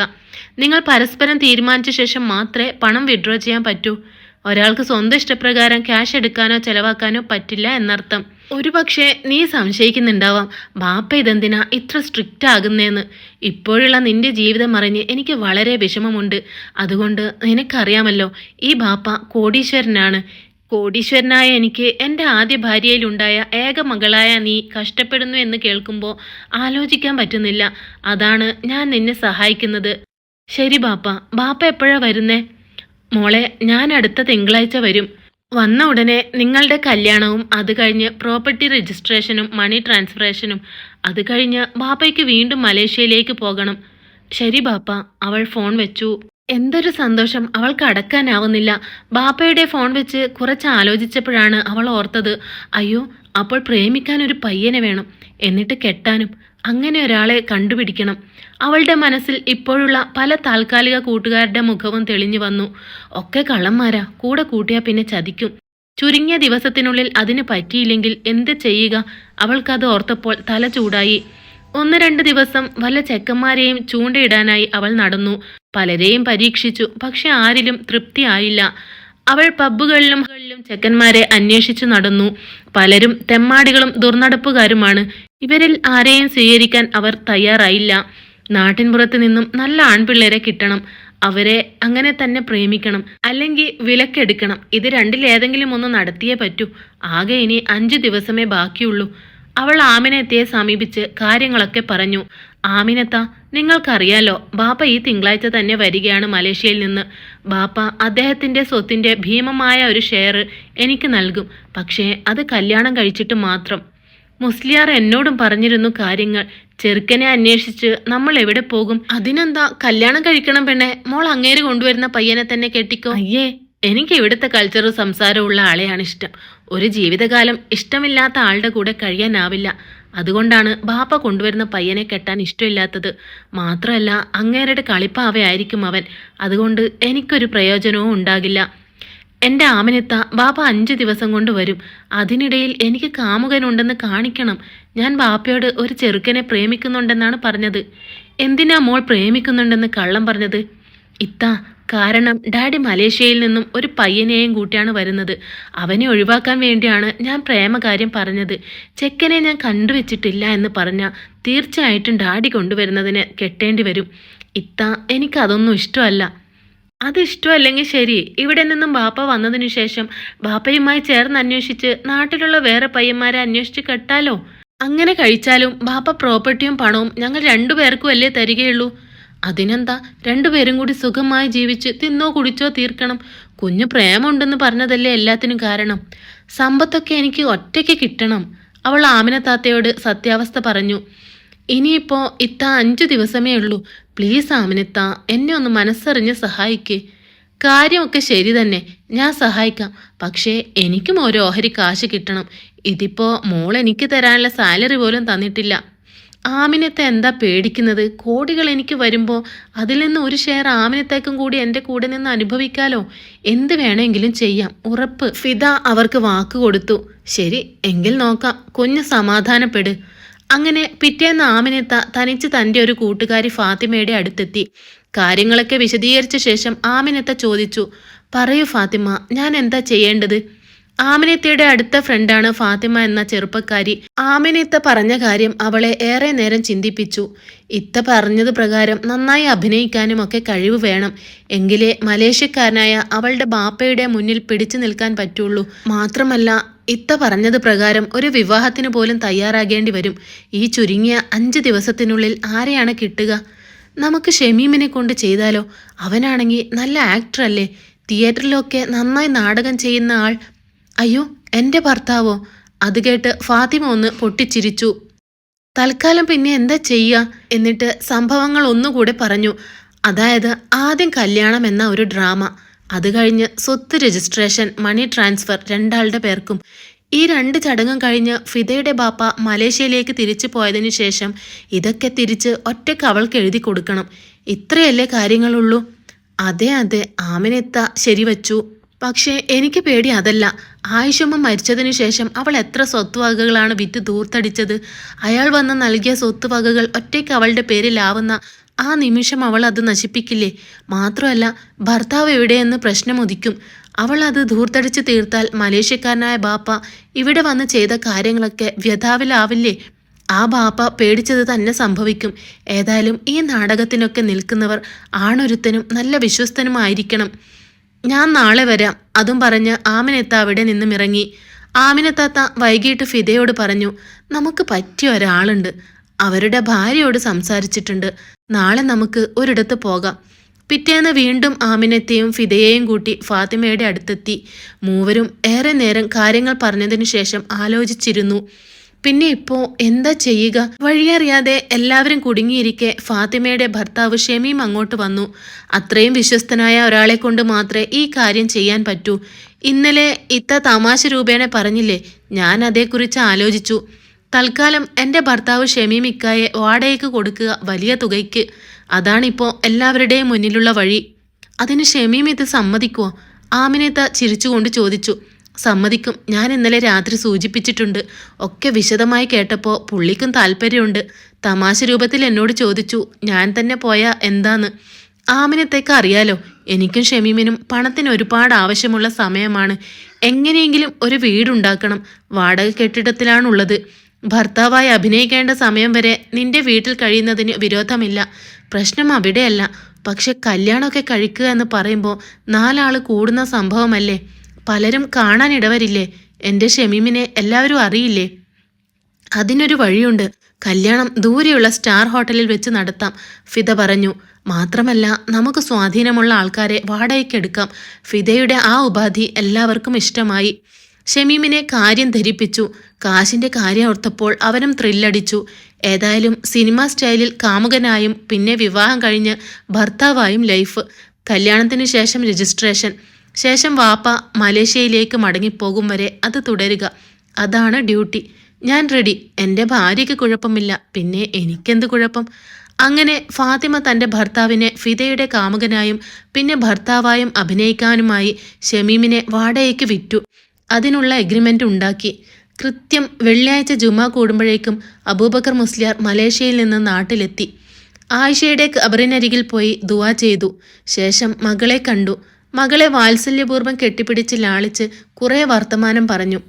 നിങ്ങൾ പരസ്പരം തീരുമാനിച്ച ശേഷം മാത്രമേ പണം വിഡ്രോ ചെയ്യാൻ പറ്റൂ. ഒരാൾക്ക് സ്വന്തം ഇഷ്ടപ്രകാരം ക്യാഷ് എടുക്കാനോ ചെലവാക്കാനോ പറ്റില്ല എന്നർത്ഥം. ഒരു പക്ഷേ നീ സംശയിക്കുന്നുണ്ടാവാം ബാപ്പ ഇതെന്തിനാ ഇത്ര സ്ട്രിക്റ്റ് ആകുന്നേന്ന്? ഇപ്പോഴുള്ള നിന്റെ ജീവിതം അറിഞ്ഞ് എനിക്ക് വളരെ വിഷമമുണ്ട്. അതുകൊണ്ട് നിനക്കറിയാമല്ലോ ഈ ബാപ്പ കോടീശ്വരനാണ്. കോടീശ്വരനായ എനിക്ക് എന്റെ ആദ്യ ഭാര്യയിലുണ്ടായ ഏക മകളായ നീ കഷ്ടപ്പെടുന്നു എന്ന് കേൾക്കുമ്പോൾ ആലോചിക്കാൻ പറ്റുന്നില്ല. അതാണ് ഞാൻ നിന്നെ സഹായിക്കുന്നത്. ശരി ബാപ്പ ബാപ്പ എപ്പോഴാ വരുന്നേ? മോളെ ഞാൻ അടുത്ത തിങ്കളാഴ്ച വരും. വന്ന ഉടനെ നിങ്ങളുടെ കല്യാണവും അത് കഴിഞ്ഞ് പ്രോപ്പർട്ടി രജിസ്ട്രേഷനും മണി ട്രാൻസ്ഫറേഷനും അത് കഴിഞ്ഞ് ബാപ്പയ്ക്ക് വീണ്ടും മലേഷ്യയിലേക്ക് പോകണം. ശരി ബാപ്പ അവൾ ഫോൺ വെച്ചു. എന്തൊരു സന്തോഷം അവൾക്ക് അടക്കാനാവുന്നില്ല. ബാപ്പയുടെ ഫോൺ വെച്ച് കുറച്ച് ആലോചിച്ചപ്പോഴാണ് അവൾ ഓർത്തത് അയ്യോ അപ്പോൾ പ്രേമിക്കാൻ ഒരു പയ്യനെ വേണം. എന്നിട്ട് കെട്ടാനും. അങ്ങനെ ഒരാളെ കണ്ടുപിടിക്കണം. അവളുടെ മനസ്സിൽ ഇപ്പോഴുള്ള പല താൽക്കാലിക കൂട്ടുകാരുടെ മുഖവും തെളിഞ്ഞു വന്നു. ഒക്കെ കള്ളന്മാരാ. കൂടെ കൂട്ടിയാ പിന്നെ ചതിക്കും. ചുരുങ്ങിയ ദിവസത്തിനുള്ളിൽ അതിന് പറ്റിയില്ലെങ്കിൽ എന്ത് ചെയ്യുക? അവൾക്കത് ഓർത്തപ്പോൾ തല ചൂടായി. ഒന്ന് രണ്ട് ദിവസം വല്ല ചെക്കന്മാരെയും ചൂണ്ടയിടാനായി അവൾ നടന്നു. പലരെയും പരീക്ഷിച്ചു. പക്ഷെ ആരിലും തൃപ്തിയായില്ല അവൾ പബ്ബുകളിലും ചെക്കന്മാരെ അന്വേഷിച്ചു നടന്നു. പലരും തെമ്മാടികളും ദുർനടപ്പുകാരുമാണ്. ഇവരിൽ ആരെയും സ്വീകരിക്കാൻ അവർ തയ്യാറായില്ല. നാട്ടിൻപുറത്ത് നിന്നും നല്ല ആൺപിള്ളേരെ കിട്ടണം. അവരെ അങ്ങനെ തന്നെ പ്രേമിക്കണം. അല്ലെങ്കിൽ വിലക്കെടുക്കണം. ഇത് രണ്ടിലേതെങ്കിലും ഒന്ന് നടത്തിയേ പറ്റൂ. ആകെ ഇനി അഞ്ചു ദിവസമേ ബാക്കിയുള്ളൂ. അവൾ ആമിനെത്തിയെ സമീപിച്ച് കാര്യങ്ങളൊക്കെ പറഞ്ഞു. ആമിനത്ത നിങ്ങൾക്കറിയാലോ ബാപ്പ ഈ തിങ്കളാഴ്ച തന്നെ വരികയാണ് മലേഷ്യയിൽ നിന്ന്. ബാപ്പ അദ്ദേഹത്തിന്റെ സ്വത്തിന്റെ ഭീമമായ ഒരു ഷെയർ എനിക്ക് നൽകും. പക്ഷേ അത് കല്യാണം കഴിച്ചിട്ട് മാത്രം. മുസ്ലിയാർ എന്നോടും പറഞ്ഞിരുന്നു കാര്യങ്ങൾ. ചെറുക്കനെ അന്വേഷിച്ച് നമ്മൾ എവിടെ പോകും? അതിനെന്താ കല്യാണം കഴിക്കണം പെണ്ണെ? മോൾ അങ്ങേര് കൊണ്ടുവരുന്ന പയ്യനെ തന്നെ കെട്ടിക്കോ? അയ്യേ എനിക്ക് ഇവിടുത്തെ കൾച്ചറും സംസാരവും ഉള്ള ആളെയാണ് ഇഷ്ടം. ഒരു ജീവിതകാലം ഇഷ്ടമില്ലാത്ത ആളുടെ കൂടെ കഴിയാനാവില്ല. അതുകൊണ്ടാണ് ബാപ്പ കൊണ്ടുവരുന്ന പയ്യനെ കെട്ടാൻ ഇഷ്ടമില്ലാത്തത്. മാത്രമല്ല അങ്ങേരുടെ കളിപ്പാവയായിരിക്കും അവൻ. അതുകൊണ്ട് എനിക്കൊരു പ്രയോജനവും ഉണ്ടാകില്ല. എന്റെ ആമിനത്ത ബാപ്പ അഞ്ച് ദിവസം കൊണ്ട് വരും. അതിനിടയിൽ എനിക്ക് കാമുകനുണ്ടെന്ന് കാണിക്കണം. ഞാൻ ബാപ്പയോട് ഒരു ചെറുക്കനെ പ്രേമിക്കുന്നുണ്ടെന്നാണ് പറഞ്ഞത്. എന്തിനാ മോൾ പ്രേമിക്കുന്നുണ്ടെന്ന് കള്ളം പറഞ്ഞത്? ഇത്ത കാരണം ഡാഡി മലേഷ്യയിൽ നിന്നും ഒരു പയ്യനെയും കൂട്ടിയാണ് വരുന്നത്. അവനെ ഒഴിവാക്കാൻ വേണ്ടിയാണ് ഞാൻ പ്രേമകാര്യം പറഞ്ഞത്. ചെക്കനെ ഞാൻ കണ്ടുവച്ചിട്ടില്ല എന്ന് പറഞ്ഞാൽ തീർച്ചയായിട്ടും ഡാഡി കൊണ്ടുവരുന്നതിന് കെട്ടേണ്ടി വരും. ഇത്ത എനിക്കതൊന്നും ഇഷ്ടമല്ല. അത് ഇഷ്ടമല്ലെങ്കിൽ ശരി. ഇവിടെ നിന്നും ബാപ്പ വന്നതിനു ശേഷം ബാപ്പയുമായി ചേർന്ന് അന്വേഷിച്ച് നാട്ടിലുള്ള വേറെ പയ്യന്മാരെ അന്വേഷിച്ച് കെട്ടാലോ? അങ്ങനെ കഴിച്ചാലും ബാപ്പ പ്രോപ്പർട്ടിയും പണവും ഞങ്ങൾ രണ്ടുപേർക്കും അല്ലേ തരികയുള്ളൂ? അതിനെന്താ? രണ്ടുപേരും കൂടി സുഖമായി ജീവിച്ച് തിന്നോ കുടിച്ചോ തീർക്കണം. കുഞ്ഞു പ്രേമുണ്ടെന്ന് പറഞ്ഞതല്ലേ എല്ലാത്തിനും കാരണം. സമ്പത്തൊക്കെ എനിക്ക് ഒറ്റയ്ക്ക് കിട്ടണം. അവൾ ആമിന താത്തയോട് സത്യാവസ്ഥ പറഞ്ഞു. ഇനിയിപ്പോ ഇത്ത അഞ്ചു ദിവസമേ ഉള്ളൂ. പ്ലീസ് ആമിനിത്ത എന്നെ ഒന്ന് മനസ്സറിഞ്ഞ് സഹായിക്കേ. കാര്യമൊക്കെ ശരി തന്നെ ഞാൻ സഹായിക്കാം. പക്ഷേ എനിക്കും ഓരോ ഓഹരി കാശ് കിട്ടണം. ഇതിപ്പോൾ മോൾ എനിക്ക് തരാനുള്ള സാലറി പോലും തന്നിട്ടില്ല. ആമിനത്തെ എന്താ പേടിക്കുന്നത്? കോടികൾ എനിക്ക് വരുമ്പോൾ അതിൽ നിന്ന് ഒരു ഷെയർ ആമിനത്തേക്കും കൂടി എന്റെ കൂടെ നിന്ന് അനുഭവിക്കാലോ? എന്ത് വേണമെങ്കിലും ചെയ്യാം ഉറപ്പ്. ഫിദ അവർക്ക് വാക്ക് കൊടുത്തു. ശരി എങ്കിൽ നോക്കാം. കുഞ്ഞ് സമാധാനപ്പെട്. അങ്ങനെ പിറ്റേന്ന് ആമിനെത്ത തനിച്ച് തന്റെ ഒരു കൂട്ടുകാരി ഫാത്തിമയുടെ അടുത്തെത്തി. കാര്യങ്ങളൊക്കെ വിശദീകരിച്ച ശേഷം ആമിനെത്ത ചോദിച്ചു പറയൂ ഫാത്തിമ ഞാൻ എന്താ ചെയ്യേണ്ടത്? ആമിനത്തയുടെ അടുത്ത ഫ്രണ്ടാണ് ഫാത്തിമ എന്ന ചെറുപ്പക്കാരി. ആമിനത്ത പറഞ്ഞ കാര്യം അവളെ ഏറെ നേരം ചിന്തിപ്പിച്ചു. ഇത്ത പറഞ്ഞത് പ്രകാരം നന്നായി അഭിനയിക്കാനും ഒക്കെ കഴിവ് വേണം. എങ്കിലേ മലേഷ്യക്കാരനായ അവളുടെ ബാപ്പയുടെ മുന്നിൽ പിടിച്ചു നിൽക്കാൻ പറ്റുള്ളൂ. മാത്രമല്ല ഇത്ത പറഞ്ഞത് പ്രകാരം ഒരു വിവാഹത്തിന് പോലും തയ്യാറാകേണ്ടി വരും. ഈ ചുരുങ്ങിയ അഞ്ച് ദിവസത്തിനുള്ളിൽ ആരെയാണ് കിട്ടുക? നമുക്ക് ഷമീമിനെ കൊണ്ട് ചെയ്താലോ? അവനാണെങ്കിൽ നല്ല ആക്ടർ അല്ലേ തിയേറ്ററിലൊക്കെ നന്നായി നാടകം ചെയ്യുന്ന ആൾ. അയ്യോ എന്റെ ഭർത്താവോ? അത് കേട്ട് ഫാത്തിമ ഒന്ന് പൊട്ടിച്ചിരിച്ചു. തൽക്കാലം പിന്നെ എന്താ ചെയ്യുക എന്നിട്ട് സംഭവങ്ങൾ ഒന്നുകൂടെ പറഞ്ഞു. അതായത് ആദ്യം കല്യാണം എന്ന ഒരു ഡ്രാമ. അത് കഴിഞ്ഞ് സ്വത്ത് രജിസ്ട്രേഷൻ മണി ട്രാൻസ്ഫർ രണ്ടാളുടെ പേർക്കും. ഈ രണ്ട് ചടങ്ങും കഴിഞ്ഞ് ഫിദയുടെ ബാപ്പ മലേഷ്യയിലേക്ക് തിരിച്ചു പോയതിനു ശേഷം ഇതൊക്കെ തിരിച്ച് ഒറ്റയ്ക്ക് അവൾക്ക് എഴുതി കൊടുക്കണം. ഇത്രയല്ലേ കാര്യങ്ങളുള്ളൂ. അതെ അതെ ആമിനെത്ത ശരി ശരിവച്ചു പക്ഷേ എനിക്ക് പേടി അതല്ല. ആയിഷമ്മ മരിച്ചതിനു ശേഷം അവൾ എത്ര സ്വത്തുവകകളാണ് വിറ്റ് ദൂർത്തടിച്ചത്. അയാൾ വന്ന് നൽകിയ സ്വത്തുവകകൾ ഒറ്റയ്ക്ക് അവളുടെ പേരിലാവുന്ന ആ നിമിഷം അവൾ അത് നശിപ്പിക്കില്ലേ? മാത്രമല്ല ഭർത്താവ് എവിടെയെന്ന് പ്രശ്നം ഉദിക്കും അവൾ അത് ധൂർത്തടിച്ച് തീർത്താൽ മലേഷ്യക്കാരനായ ബാപ്പ ഇവിടെ വന്ന് ചെയ്ത കാര്യങ്ങളൊക്കെ വ്യഥാവിലാവില്ലേ? ആ ബാപ്പ പേടിച്ചത് തന്നെ സംഭവിക്കും. ഏതായാലും ഈ നാടകത്തിനൊക്കെ നിൽക്കുന്നവർ ആണൊരുത്തനും നല്ല വിശ്വസ്തനുമായിരിക്കണം. ഞാൻ നാളെ വരാം അതും പറഞ്ഞ് ആമിനെത്ത അവിടെ നിന്നും ഇറങ്ങി. ആമിനെത്താത്ത വൈകിട്ട് ഫിദയോട് പറഞ്ഞു നമുക്ക് പറ്റിയ ഒരാളുണ്ട്. അവരുടെ ഭാര്യയോട് സംസാരിച്ചിട്ടുണ്ട്. നാളെ നമുക്ക് ഒരിടത്ത് പോകാം. പിറ്റേന്ന് വീണ്ടും ആമിനത്തെയും ഫിദയെയും കൂട്ടി ഫാത്തിമയുടെ അടുത്തെത്തി. മൂവരും ഏറെ നേരം കാര്യങ്ങൾ പറഞ്ഞതിനു ശേഷം ആലോചിച്ചിരുന്നു. പിന്നെ ഇപ്പോ എന്താ ചെയ്യുക? വഴിയറിയാതെ എല്ലാവരും കുടുങ്ങിയിരിക്കെ ഫാത്തിമയുടെ ഭർത്താവ് ഷമീം അങ്ങോട്ട് വന്നു. അത്രയും വിശ്വസ്തനായ ഒരാളെ കൊണ്ട് മാത്രമേ ഈ കാര്യം ചെയ്യാൻ പറ്റൂ. ഇന്നലെ ഇത്ത തമാശ രൂപേണ പറഞ്ഞില്ലേ? ഞാൻ അതേക്കുറിച്ച് ആലോചിച്ചു. തൽക്കാലം എന്റെ ഭർത്താവ് ഷമീം ഇക്കായെ വാടകയ്ക്ക് കൊടുക്കുക വലിയ തുകയ്ക്ക്. അതാണിപ്പോൾ എല്ലാവരുടെയും മുന്നിലുള്ള വഴി. അതിന് ഷമീം ഇത് സമ്മതിക്കുമോ ആമിനേത്ത ചിരിച്ചുകൊണ്ട് ചോദിച്ചു. സമ്മതിക്കും. ഞാൻ ഇന്നലെ രാത്രി സൂചിപ്പിച്ചിട്ടുണ്ട്. ഒക്കെ വിശദമായി കേട്ടപ്പോൾ പുള്ളിക്കും താല്പര്യമുണ്ട് തമാശ രൂപത്തിൽ എന്നോട് ചോദിച്ചു ഞാൻ തന്നെ പോയാ എന്താന്ന്? ആമിനത്തേക്ക് അറിയാലോ എനിക്കും ഷെമീമിനും പണത്തിന് ഒരുപാട് ആവശ്യമുള്ള സമയമാണ്. എങ്ങനെയെങ്കിലും ഒരു വീടുണ്ടാക്കണം. വാടക കെട്ടിടത്തിലാണുള്ളത്. ഭർത്താവായി അഭിനയിക്കേണ്ട സമയം വരെ നിന്റെ വീട്ടിൽ കഴിയുന്നതിന് വിരോധമില്ല. പ്രശ്നം അവിടെയല്ല. പക്ഷെ കല്യാണമൊക്കെ കഴിക്കുക എന്ന് പറയുമ്പോൾ നാലാൾ കൂടുന്ന സംഭവമല്ലേ? പലരും കാണാൻ ഇടവരില്ലേ? എന്റെ ഷെമീമിനെ എല്ലാവരും അറിയില്ലേ? അതിനൊരു വഴിയുണ്ട്. കല്യാണം ദൂരെയുള്ള സ്റ്റാർ ഹോട്ടലിൽ വെച്ച് നടത്താം. ഫിദ പറഞ്ഞു മാത്രമല്ല നമുക്ക് സ്വാധീനമുള്ള ആൾക്കാരെ വാടകയ്ക്കെടുക്കാം ഫിദയുടെ ആ ഉപാധി എല്ലാവർക്കും ഇഷ്ടമായി. ഷമീമിനെ കാര്യം ധരിപ്പിച്ചു. കാശിന്റെ കാര്യം ഓർത്തപ്പോൾ അവനും ത്രില്ലടിച്ചു. ഏതായാലും സിനിമ സ്റ്റൈലിൽ കാമുകനായും പിന്നെ വിവാഹം കഴിഞ്ഞ് ഭർത്താവായും ലൈഫ്. കല്യാണത്തിന് ശേഷം രജിസ്ട്രേഷൻ. ശേഷം വാപ്പ മലേഷ്യയിലേക്ക് മടങ്ങിപ്പോകും വരെ അത് തുടരുക. അതാണ് ഡ്യൂട്ടി. ഞാൻ റെഡി. എന്റെ ഭാര്യയ്ക്ക് കുഴപ്പമില്ല. പിന്നെ എനിക്കെന്ത് കുഴപ്പം? അങ്ങനെ ഫാത്തിമ തന്റെ ഭർത്താവിനെ ഫിദയുടെ കാമുകനായും പിന്നെ ഭർത്താവായും അഭിനയിക്കാനുമായി ഷമീമിനെ വാടകയ്ക്ക് വിറ്റു. അതിനുള്ള എഗ്രിമെന്റ് ഉണ്ടാക്കി. കൃത്യം വെള്ളിയാഴ്ച ജുമ കൂടുമ്പോഴേക്കും അബൂബക്കർ മുസ്ലിയാർ മലേഷ്യയിൽ നിന്ന് നാട്ടിലെത്തി. ആയിഷയുടെ ഖബറിനരികിൽ പോയി ദുവാ ചെയ്തു. ശേഷം മകളെ കണ്ടു. മകളെ വാത്സല്യപൂർവം കെട്ടിപ്പിടിച്ച് ലാളിച്ച് കുറേ വർത്തമാനം പറഞ്ഞു.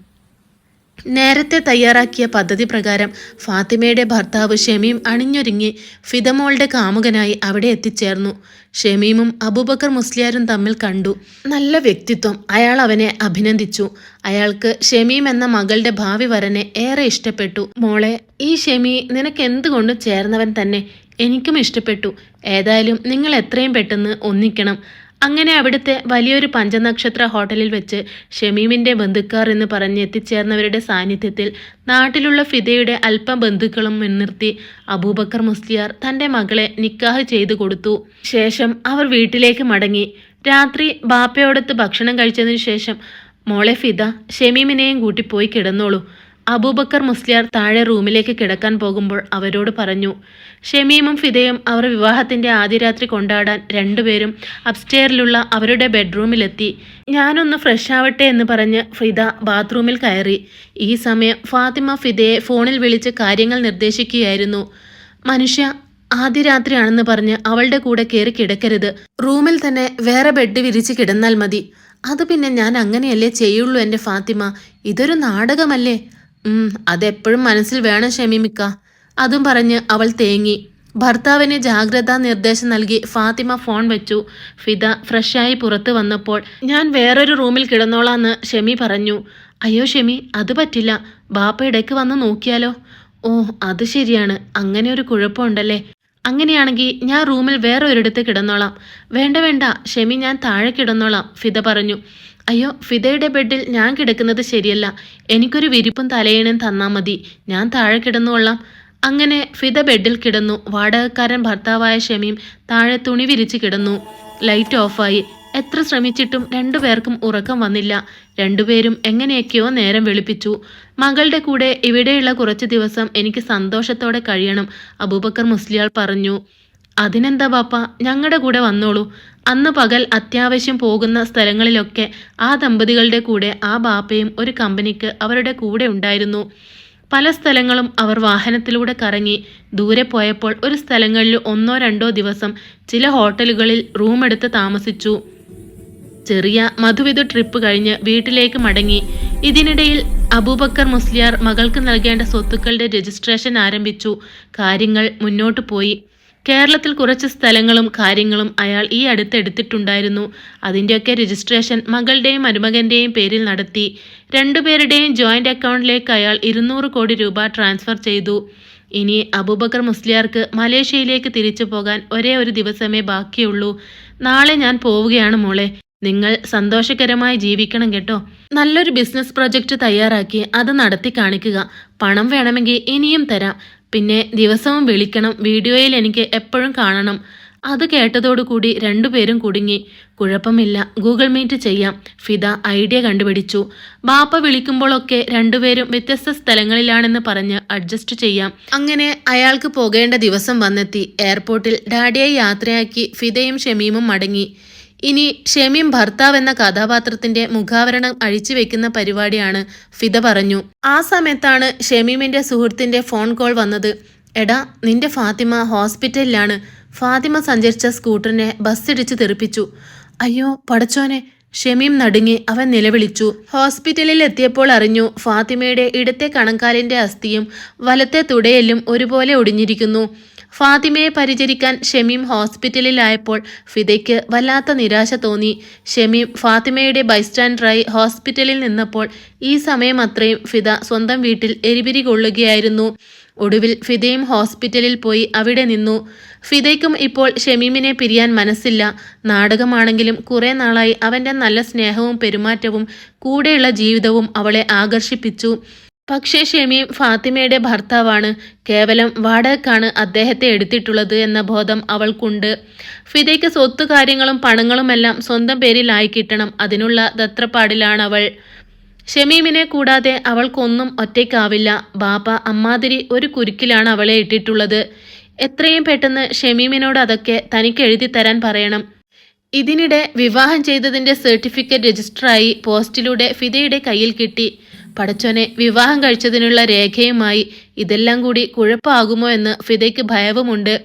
നേരത്തെ തയ്യാറാക്കിയ പദ്ധതി പ്രകാരം ഫാത്തിമയുടെ ഭർത്താവ് ഷമീം അണിഞ്ഞൊരുങ്ങി ഫിദമോളുടെ കാമുകനായി അവിടെ എത്തിച്ചേർന്നു. ഷമീമും അബൂബക്കർ മുസ്ലിയാരും തമ്മിൽ കണ്ടു. നല്ല വ്യക്തിത്വം. അയാൾ അവനെ അഭിനന്ദിച്ചു. അയാൾക്ക് ഷമീം എന്ന മകളുടെ ഭാവി വരനെ ഏറെ ഇഷ്ടപ്പെട്ടു. മോളെ ഈ ഷമി നിനക്ക് എന്തുകൊണ്ടും ചേർന്നവൻ തന്നെ? എനിക്കും ഇഷ്ടപ്പെട്ടു. ഏതായാലും നിങ്ങൾ എത്രയും പെട്ടെന്ന് ഒന്നിക്കണം. അങ്ങനെ അവിടുത്തെ വലിയൊരു പഞ്ചനക്ഷത്ര ഹോട്ടലിൽ വെച്ച് ഷമീമിന്റെ ബന്ധുക്കാർ എന്ന് പറഞ്ഞ് എത്തിച്ചേർന്നവരുടെ സാന്നിധ്യത്തിൽ നാട്ടിലുള്ള ഫിദയുടെ അല്പം ബന്ധുക്കളും മുൻനിർത്തി അബൂബക്കർ മുസ്ലിയാർ തന്റെ മകളെ നിക്കാഹ് ചെയ്തു കൊടുത്തു. ശേഷം അവർ വീട്ടിലേക്ക് മടങ്ങി. രാത്രി ബാപ്പയോടൊത്ത് ഭക്ഷണം കഴിച്ചതിനു ശേഷം മോളെ ഫിദ ഷമീമിനെയും കൂട്ടി പോയി കിടന്നോളൂ. അബൂബക്കർ മുസ്ലിയാർ താഴെ റൂമിലേക്ക് കിടക്കാൻ പോകുമ്പോൾ അവരോട് പറഞ്ഞു ഷെമീമും ഫിദയും അവർ വിവാഹത്തിന്റെ ആദ്യ രാത്രി കൊണ്ടാടാൻ രണ്ടുപേരും അപ്സ്റ്റെയറിലുള്ള അവരുടെ ബെഡ്റൂമിലെത്തി. ഞാനൊന്ന് ഫ്രഷ് ആവട്ടെ എന്ന് പറഞ്ഞ് ഫിദ ബാത്റൂമിൽ കയറി. ഈ സമയം ഫാത്തിമ ഫിദയെ ഫോണിൽ വിളിച്ച് കാര്യങ്ങൾ നിർദ്ദേശിക്കുകയായിരുന്നു. മനുഷ്യ ആദ്യ രാത്രിയാണെന്ന് പറഞ്ഞ് അവളുടെ കൂടെ കയറി കിടക്കരുത്. റൂമിൽ തന്നെ വേറെ ബെഡ് വിരിച്ച് കിടന്നാൽ മതി. അത് പിന്നെ ഞാൻ അങ്ങനെയല്ലേ ചെയ്യുള്ളൂ എന്റെ ഫാത്തിമ. ഇതൊരു നാടകമല്ലേ? അതെപ്പോഴും മനസ്സിൽ വേണം ഷമീമിക്ക അതും പറഞ്ഞ് അവൾ തേങ്ങി. ഭർത്താവിന് ജാഗ്രതാ നിർദ്ദേശം നൽകി ഫാത്തിമ ഫോൺ വെച്ചു. ഫിദ ഫ്രഷായി പുറത്തു വന്നപ്പോൾ ഞാൻ വേറൊരു റൂമിൽ കിടന്നോളാന്ന് ഷെമി പറഞ്ഞു. അയ്യോ ഷെമി അത് പറ്റില്ല. ബാപ്പ ഇടയ്ക്ക് വന്ന് നോക്കിയാലോ? ഓ അത് ശരിയാണ്. അങ്ങനെ ഒരു കുഴപ്പമുണ്ടല്ലേ? അങ്ങനെയാണെങ്കിൽ ഞാൻ റൂമിൽ വേറെ ഒരിടത്ത് കിടന്നോളാം. വേണ്ട വേണ്ട. ഷെമി ഞാൻ താഴെ കിടന്നോളാം ഫിദ പറഞ്ഞു. അയ്യോ ഫിദയുടെ ബെഡിൽ ഞാൻ കിടക്കുന്നത് ശരിയല്ല. എനിക്കൊരു വിരിപ്പും തലയണയും തന്നാൽ മതി. ഞാൻ താഴെ കിടന്നുകൊള്ളാം അങ്ങനെ ഫിദ ബെഡിൽ കിടന്നു. വാടകക്കാരൻ ഭർത്താവായ ഷമീം താഴെ തുണി വിരിച്ച് കിടന്നു. ലൈറ്റ് ഓഫായി. എത്ര ശ്രമിച്ചിട്ടും രണ്ടുപേർക്കും ഉറക്കം വന്നില്ല. രണ്ടുപേരും എങ്ങനെയൊക്കെയോ നേരം വെളുപ്പിച്ചു. മകളുടെ കൂടെ ഇവിടെയുള്ള കുറച്ച് ദിവസം എനിക്ക് സന്തോഷത്തോടെ കഴിയണം അബൂബക്കർ മുസ്ലിയാൾ പറഞ്ഞു. അതിനെന്താ ബാപ്പ ഞങ്ങളുടെ കൂടെ വന്നോളൂ. അന്ന് പകൽ അത്യാവശ്യം പോകുന്ന സ്ഥലങ്ങളിലൊക്കെ ആ ദമ്പതികളുടെ കൂടെ ആ ബാപ്പയും ഒരു കമ്പനിക്ക് അവരുടെ കൂടെ ഉണ്ടായിരുന്നു. പല സ്ഥലങ്ങളും അവർ വാഹനത്തിലൂടെ കറങ്ങി ദൂരെ പോയപ്പോൾ ഒരു സ്ഥലങ്ങളിൽ ഒന്നോ രണ്ടോ ദിവസം ചില ഹോട്ടലുകളിൽ റൂമെടുത്ത് താമസിച്ചു. ചെറിയ മധുവിധ ട്രിപ്പ് കഴിഞ്ഞ് വീട്ടിലേക്ക് മടങ്ങി. ഇതിനിടയിൽ അബൂബക്കർ മുസ്ലിയാർ മകൾക്ക് നൽകേണ്ട സ്വത്തുക്കളുടെ രജിസ്ട്രേഷൻ ആരംഭിച്ചു. കാര്യങ്ങൾ മുന്നോട്ട് പോയി. കേരളത്തിൽ കുറച്ച് സ്ഥലങ്ങളും കാര്യങ്ങളും അയാൾ ഈ അടുത്ത് എടുത്തിട്ടുണ്ടായിരുന്നു. അതിന്റെയൊക്കെ രജിസ്ട്രേഷൻ മകളുടെയും മരുമകന്റെയും പേരിൽ നടത്തി. രണ്ടുപേരുടെയും ജോയിന്റ് അക്കൗണ്ടിലേക്ക് അയാൾ ഇരുന്നൂറ് കോടി രൂപ ട്രാൻസ്ഫർ ചെയ്തു. ഇനി അബൂബക്കർ മുസ്ലിയാർക്ക് മലേഷ്യയിലേക്ക് തിരിച്ചു പോകാൻ ഒരേ ഒരു ദിവസമേ ബാക്കിയുള്ളൂ. നാളെ ഞാൻ പോവുകയാണ് മോളെ. നിങ്ങൾ സന്തോഷകരമായി ജീവിക്കണം കേട്ടോ. നല്ലൊരു ബിസിനസ് പ്രൊജക്റ്റ് തയ്യാറാക്കി അത് നടത്തി കാണിക്കുക. പണം വേണമെങ്കിൽ ഇനിയും തരാം. പിന്നെ ദിവസവും വിളിക്കണം. വീഡിയോയിൽ എനിക്ക് എപ്പോഴും കാണണം. അത് കേട്ടതോടുകൂടി രണ്ടുപേരും കുടുങ്ങി. കുഴപ്പമില്ല. ഗൂഗിൾ മീറ്റ് ചെയ്യാം. ഫിദ ഐഡിയ കണ്ടുപിടിച്ചു. ബാപ്പ വിളിക്കുമ്പോഴൊക്കെ രണ്ടുപേരും വ്യത്യസ്ത സ്ഥലങ്ങളിലാണെന്ന് പറഞ്ഞ് അഡ്ജസ്റ്റ് ചെയ്യാം. അങ്ങനെ അയാൾക്ക് പോകേണ്ട ദിവസം വന്നെത്തി. എയർപോർട്ടിൽ ഡാഡിയെ യാത്രയാക്കി ഫിദയും ഷമീമും മടങ്ങി. ഇനി ഷെമീം ഭർത്താവ് എന്ന കഥാപാത്രത്തിന്റെ മുഖാവരണം അഴിച്ചു വെക്കുന്ന പരിപാടിയാണ് ഫിദ പറഞ്ഞു. ആ സമയത്താണ് ഷെമീമിന്റെ സുഹൃത്തിന്റെ ഫോൺ കോൾ വന്നത്. എടാ നിന്റെ ഫാത്തിമ ഹോസ്പിറ്റലിലാണ്. ഫാത്തിമ സഞ്ചരിച്ച സ്കൂട്ടറിനെ ബസ്സിടിച്ച് തെറിപ്പിച്ചു. അയ്യോ പടച്ചോനെ ഷമീം നടുങ്ങി അവൻ നിലവിളിച്ചു. ഹോസ്പിറ്റലിൽ എത്തിയപ്പോൾ അറിഞ്ഞു ഫാത്തിമയുടെ ഇടത്തെ കണങ്കാലിന്റെ അസ്ഥിയും വലത്തെ തുടയെല്ലും ഒരുപോലെ ഒടിഞ്ഞിരിക്കുന്നു. ഫാത്തിമയെ പരിചരിക്കാൻ ഷമീം ഹോസ്പിറ്റലിലായപ്പോൾ ഫിദയ്ക്ക് വല്ലാത്ത നിരാശ തോന്നി. ഷമീം ഫാത്തിമയുടെ ബൈസ്റ്റാൻഡറായി ഹോസ്പിറ്റലിൽ നിന്നപ്പോൾ ഈ സമയം അത്രയും ഫിദ സ്വന്തം വീട്ടിൽ എരിപിരി കൊള്ളുകയായിരുന്നു. ഒടുവിൽ ഫിദയും ഹോസ്പിറ്റലിൽ പോയി അവിടെ നിന്നു. ഫിദയ്ക്കും ഇപ്പോൾ ഷമീമിനെ പിരിയാൻ മനസ്സില്ല. നാടകമാണെങ്കിലും കുറേ നാളായി അവന്റെ നല്ല സ്നേഹവും പെരുമാറ്റവും കൂടെയുള്ള ജീവിതവും അവളെ ആകർഷിപ്പിച്ചു. പക്ഷേ ഷെമീം ഫാത്തിമയുടെ ഭർത്താവാണ്. കേവലം വാടകക്കാണ് അദ്ദേഹത്തെ എടുത്തിട്ടുള്ളത് എന്ന ബോധം അവൾക്കുണ്ട്. ഫിദയ്ക്ക് സ്വത്ത് കാര്യങ്ങളും പണങ്ങളുമെല്ലാം സ്വന്തം പേരിലായി കിട്ടണം. അതിനുള്ള ദത്രപ്പാടിലാണ് അവൾ ഷമീമിനെ കൂടാതെ അവൾക്കൊന്നും ഒറ്റയ്ക്കാവില്ല. ബാപ്പ അമ്മാതിരി ഒരു കുരുക്കിലാണ് അവളെ ഇട്ടിട്ടുള്ളത്. എത്രയും പെട്ടെന്ന് ഷമീമിനോട് അതൊക്കെ തനിക്ക് എഴുതി തരാൻ പറയണം. ഇതിനിടെ വിവാഹം ചെയ്തതിന്റെ സർട്ടിഫിക്കറ്റ് രജിസ്റ്ററായി പോസ്റ്റിലൂടെ ഫിദയുടെ കയ്യിൽ കിട്ടി. പടച്ചോനെ വിവാഹം കഴിച്ചതിനുള്ള രേഖയുമായി ഇതെല്ലാം കൂടി കുഴപ്പമാകുമോ എന്ന് ഫിദയ്ക്ക് ഭയവുമുണ്ട്.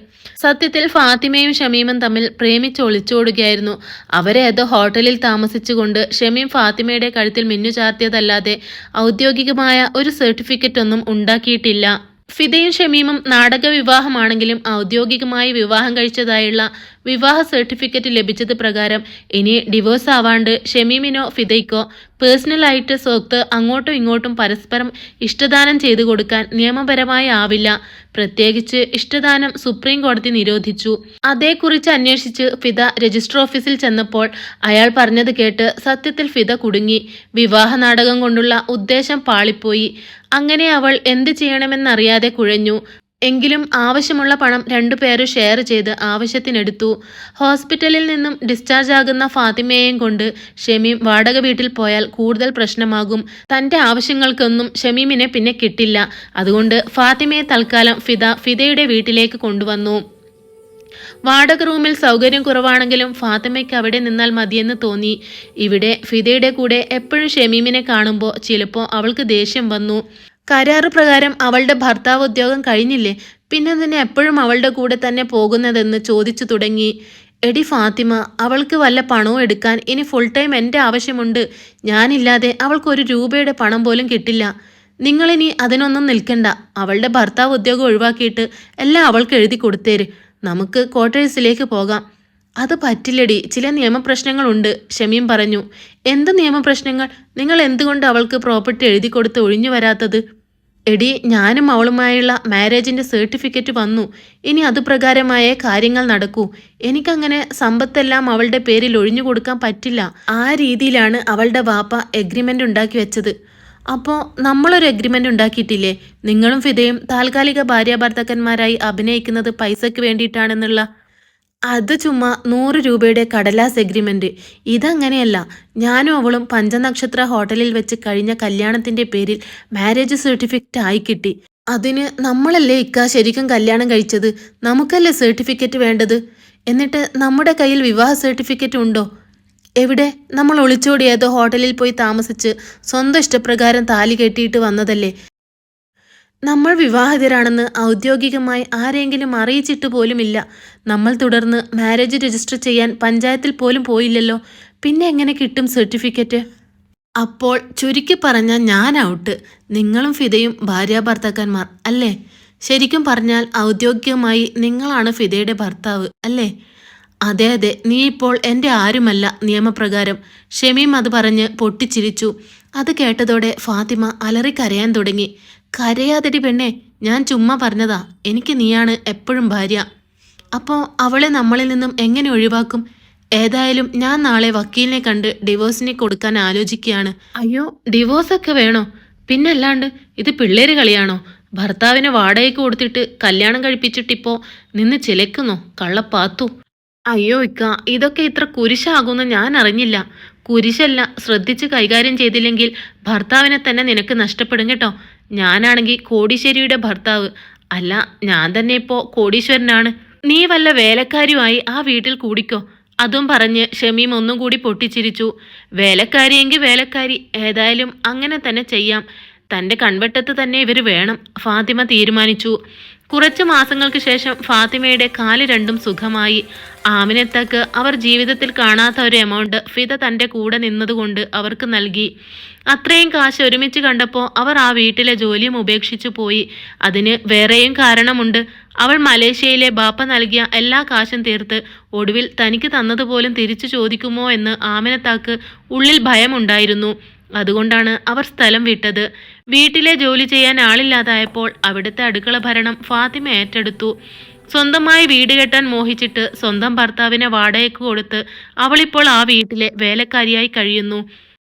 സത്യത്തിൽ ഫാത്തിമയും ഷമീമും തമ്മിൽ പ്രേമിച്ച് ഒളിച്ചോടുകയായിരുന്നു. അവരെ ഏതോ ഹോട്ടലിൽ താമസിച്ചുകൊണ്ട് ഷമീം ഫാത്തിമയുടെ കഴുത്തിൽ മിന്നു ചാർത്തിയതല്ലാതെ ഔദ്യോഗികമായ ഒരു സർട്ടിഫിക്കറ്റ് ഒന്നും ഉണ്ടാക്കിയിട്ടില്ല. ഫിദയും ഷമീമും നാടക വിവാഹമാണെങ്കിലും ഔദ്യോഗികമായി വിവാഹം കഴിച്ചതായുള്ള വിവാഹ സർട്ടിഫിക്കറ്റ് ലഭിച്ചത് പ്രകാരം ഇനി ഡിവോഴ്സ് ആവാണ്ട് ഷമീമിനോ ഫിദയ്ക്കോ പേഴ്സണലായിട്ട് സ്വത്ത് അങ്ങോട്ടും ഇങ്ങോട്ടും പരസ്പരം ഇഷ്ടദാനം ചെയ്തു കൊടുക്കാൻ നിയമപരമായി ആവില്ല. പ്രത്യേകിച്ച് ഇഷ്ടദാനം സുപ്രീം കോടതി നിരോധിച്ചു. അതേക്കുറിച്ച് അന്വേഷിച്ച് ഫിദ രജിസ്റ്റർ ഓഫീസിൽ ചെന്നപ്പോൾ അയാൾ പറഞ്ഞത് കേട്ട് സത്യത്തിൽ ഫിദ കുടുങ്ങി. വിവാഹ നാടകം കൊണ്ടുള്ള ഉദ്ദേശം പാളിപ്പോയി. അങ്ങനെ അവൾ എന്ത് ചെയ്യണമെന്നറിയാതെ കുഴഞ്ഞു. എങ്കിലും ആവശ്യമുള്ള പണം രണ്ടുപേരും ഷെയർ ചെയ്ത് ആവശ്യത്തിനെടുത്തു. ഹോസ്പിറ്റലിൽ നിന്നും ഡിസ്ചാർജ് ആകുന്ന ഫാത്തിമയെയും കൊണ്ട് ഷമീം വാടക വീട്ടിൽ പോയാൽ കൂടുതൽ പ്രശ്നമാകും. തന്റെ ആവശ്യങ്ങൾക്കൊന്നും ഷമീമിനെ പിന്നെ കിട്ടില്ല. അതുകൊണ്ട് ഫാത്തിമയെ തൽക്കാലം ഫിദ ഫിദയുടെ വീട്ടിലേക്ക് കൊണ്ടുവന്നു. വാടക റൂമിൽ സൗകര്യം കുറവാണെങ്കിലും ഫാത്തിമയ്ക്ക് അവിടെ നിന്നാൽ മതിയെന്ന് തോന്നി. ഇവിടെ ഫിദയുടെ കൂടെ എപ്പോഴും ഷമീമിനെ കാണുമ്പോൾ ചിലപ്പോൾ അവൾക്ക് ദേഷ്യം വന്നു. കരാറ് പ്രകാരം അവളുടെ ഭർത്താവ് ഉദ്യോഗം കഴിഞ്ഞില്ലേ? പിന്നെ തന്നെ എപ്പോഴും അവളുടെ കൂടെ തന്നെ പോകുന്നതെന്ന് ചോദിച്ചു തുടങ്ങി. എടി ഫാത്തിമ അവൾക്ക് വല്ല പണവും എടുക്കാൻ ഇനി ഫുൾ ടൈം എന്റെ ആവശ്യമുണ്ട്. ഞാനില്ലാതെ അവൾക്കൊരു രൂപയുടെ പണം പോലും കിട്ടില്ല. നിങ്ങളിനി അതിനൊന്നും നിൽക്കണ്ട. അവളുടെ ഭർത്താവ് ഉദ്യോഗം ഒഴിവാക്കിയിട്ട് എല്ലാം അവൾക്ക് എഴുതി കൊടുത്തേര്. നമുക്ക് ക്വാർട്ടേഴ്സിലേക്ക് പോകാം. അത് പറ്റില്ലടി. ചില നിയമപ്രശ്നങ്ങളുണ്ട്. ഷമീം പറഞ്ഞു. എന്ത് നിയമപ്രശ്നങ്ങൾ? നിങ്ങൾ എന്തുകൊണ്ട് അവൾക്ക് പ്രോപ്പർട്ടി എഴുതി കൊടുത്ത് ഒഴിഞ്ഞു വരാത്തത്? എടി ഞാനും അവളുമായുള്ള മാരേജിന്റെ സർട്ടിഫിക്കറ്റ് വന്നു. ഇനി അത് പ്രകാരമായേ കാര്യങ്ങൾ നടക്കൂ. എനിക്കങ്ങനെ സമ്പത്തെല്ലാം അവളുടെ പേരിൽ ഒഴിഞ്ഞു കൊടുക്കാൻ പറ്റില്ല. ആ രീതിയിലാണ് അവളുടെ വാപ്പ എഗ്രിമെന്റ് ഉണ്ടാക്കി വെച്ചത്. അപ്പോൾ നമ്മളൊരു എഗ്രിമെന്റ് ഉണ്ടാക്കിയിട്ടില്ലേ? നിങ്ങളും ഫിദയും താൽക്കാലിക ഭാര്യാഭർത്താക്കന്മാരായി അഭിനയിക്കുന്നത് പൈസയ്ക്ക് വേണ്ടിയിട്ടാണെന്നുള്ള അത് ചുമ്മാ നൂറ് രൂപയുടെ കടലാസ് എഗ്രിമെന്റ്. ഇതങ്ങനെയല്ല. ഞാനും അവളും പഞ്ചനക്ഷത്ര ഹോട്ടലിൽ വെച്ച് കഴിഞ്ഞ കല്യാണത്തിന്റെ പേരിൽ മാരേജ് സർട്ടിഫിക്കറ്റ് ആയി കിട്ടി. അതിന് നമ്മളല്ലേ ഇക്ക ശരിക്കും കല്യാണം കഴിച്ചത്? നമുക്കല്ലേ സർട്ടിഫിക്കറ്റ് വേണ്ടത്? എന്നിട്ട് നമ്മുടെ കയ്യിൽ വിവാഹ സർട്ടിഫിക്കറ്റ് ഉണ്ടോ? എവിടെ? നമ്മൾ ഒളിച്ചോടിയത് ഹോട്ടലിൽ പോയി താമസിച്ച് സ്വന്തം ഇഷ്ടപ്രകാരം താലി കെട്ടിയിട്ട് വന്നതല്ലേ? നമ്മൾ വിവാഹിതരാണെന്ന് ഔദ്യോഗികമായി ആരെങ്കിലും അറിയിച്ചിട്ട് പോലുമില്ല. നമ്മൾ തുടർന്ന് മാരേജ് രജിസ്റ്റർ ചെയ്യാൻ പഞ്ചായത്തിൽ പോലും പോയില്ലല്ലോ. പിന്നെ എങ്ങനെ കിട്ടും സർട്ടിഫിക്കറ്റ് അപ്പോൾ ചുരുക്കി പറഞ്ഞാൽ ഞാൻ ഔട്ട് നിങ്ങളും ഫിദയും ഭാര്യാഭർത്താക്കന്മാർ അല്ലേ? ശരിക്കും പറഞ്ഞാൽ ഔദ്യോഗികമായി നിങ്ങളാണ് ഫിദയുടെ ഭർത്താവ് അല്ലേ? അതെ അതെ. നീ ഇപ്പോൾ എന്റെ ആരുമല്ല നിയമപ്രകാരം. ഷമീം അത് പറഞ്ഞ് പൊട്ടിച്ചിരിച്ചു. അത് കേട്ടതോടെ ഫാത്തിമ അലറിക്കരയാൻ കരയാൻ തുടങ്ങി. കരയാതടി പെണ്ണെ ഞാൻ ചുമ്മാ പറഞ്ഞതാ. എനിക്ക് നീയാണ് എപ്പോഴും ഭാര്യ. അപ്പോൾ അവളെ നമ്മളിൽ നിന്നും എങ്ങനെ ഒഴിവാക്കും? ഏതായാലും ഞാൻ നാളെ വക്കീലിനെ കണ്ട് ഡിവോഴ്സിനെ കൊടുക്കാൻ ആലോചിക്കുകയാണ്. അയ്യോ ഡിവോഴ്സൊക്കെ വേണോ? പിന്നല്ലാണ്ട് ഇത് പിള്ളേര് കളിയാണോ? ഭർത്താവിനെ വാടകയ്ക്ക് കൊടുത്തിട്ട് കല്യാണം കഴിപ്പിച്ചിട്ടിപ്പോ നിന്ന് ചിലക്കുന്നോ കള്ളപ്പാത്തു. അയ്യോ ഇക്ക ഇതൊക്കെ ഇത്ര കുരിശാകുമെന്ന് ഞാൻ അറിഞ്ഞില്ല. കുരിശല്ല ശ്രദ്ധിച്ച് കൈകാര്യം ചെയ്തില്ലെങ്കിൽ ഭർത്താവിനെ തന്നെ നിനക്ക് നഷ്ടപ്പെടും കേട്ടോ. ഞാനാണെങ്കിൽ കോടീശ്വരിയുടെ ഭർത്താവ്. അല്ല ഞാൻ തന്നെ ഇപ്പോ കോടീശ്വരനാണ്. നീ വല്ല വേലക്കാരിയുമായി ആ വീട്ടിൽ കൂടിക്കോ. അതും പറഞ്ഞ് ഷമീം ഒന്നും കൂടി പൊട്ടിച്ചിരിച്ചു. വേലക്കാരിയെങ്കിൽ വേലക്കാരി ഏതായാലും അങ്ങനെ തന്നെ ചെയ്യാം. തന്റെ കൺവെട്ടത്ത് തന്നെ ഇവർ വേണം. ഫാത്തിമ തീരുമാനിച്ചു. കുറച്ച് മാസങ്ങൾക്ക് ശേഷം ഫാത്തിമയുടെ കാൽ രണ്ടും സുഖമായി. ആമിനത്തക്ക് അവർ ജീവിതത്തിൽ കാണാത്ത ഒരു എമൗണ്ട് ഫിത തന്റെ കൂടെ നിന്നതുകൊണ്ട് അവർക്ക് നൽകി. അത്രയും കാശ് ഒരുമിച്ച് കണ്ടപ്പോൾ അവർ ആ വീട്ടിലെ ജോലിയും ഉപേക്ഷിച്ചു പോയി. അതിന് വേറെയും കാരണമുണ്ട്. അവൾ മലേഷ്യയിലെ ബാപ്പ നൽകിയ എല്ലാ കാശും തീർത്ത് ഒടുവിൽ തനിക്ക് തന്നതുപോലും തിരിച്ചു ചോദിക്കുമോ എന്ന് ആമിനത്താക്ക് ഉള്ളിൽ ഭയമുണ്ടായിരുന്നു. അതുകൊണ്ടാണ് അവർ സ്ഥലം വിട്ടത്. വീട്ടിലെ ജോലി ചെയ്യാൻ ആളില്ലാതായപ്പോൾ അവിടുത്തെ അടുക്കള ഭരണം ഫാത്തിമ ഏറ്റെടുത്തു. സ്വന്തമായി വീട് കെട്ടാൻ മോഹിച്ചിട്ട് സ്വന്തം ഭർത്താവിനെ വാടകയ്ക്ക് കൊടുത്ത് അവളിപ്പോൾ ആ വീട്ടിലെ വേലക്കാരിയായി കഴിയുന്നു.